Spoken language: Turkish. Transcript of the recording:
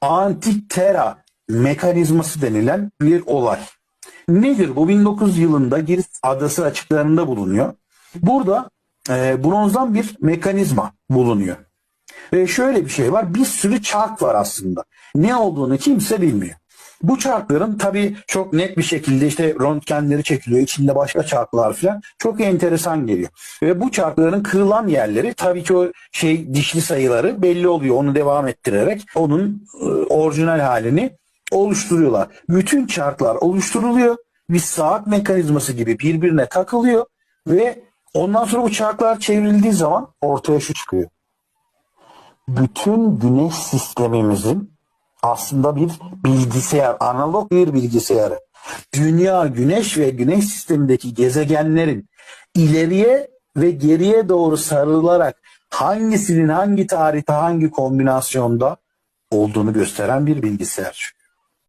Antikythera mekanizması denilen bir olay. Nedir bu? 1900 yılında Girit Adası açıklarında bulunuyor. Burada e, bronzdan bir mekanizma bulunuyor. Ve şöyle bir şey var. Bir sürü çark var aslında. Ne olduğunu kimse bilmiyor. Bu çarkların tabii çok net bir şekilde işte röntgenleri çekiliyor. içinde başka çarklar falan. Çok enteresan geliyor. Ve bu çarkların kırılan yerleri tabii ki o şey dişli sayıları belli oluyor. Onu devam ettirerek onun e, orijinal halini oluşturuyorlar. Bütün çarklar oluşturuluyor. Bir saat mekanizması gibi birbirine takılıyor ve ondan sonra bu çarklar çevrildiği zaman ortaya şu çıkıyor bütün güneş sistemimizin aslında bir bilgisayar, analog bir bilgisayarı. Dünya, güneş ve güneş sistemindeki gezegenlerin ileriye ve geriye doğru sarılarak hangisinin hangi tarihte hangi kombinasyonda olduğunu gösteren bir bilgisayar.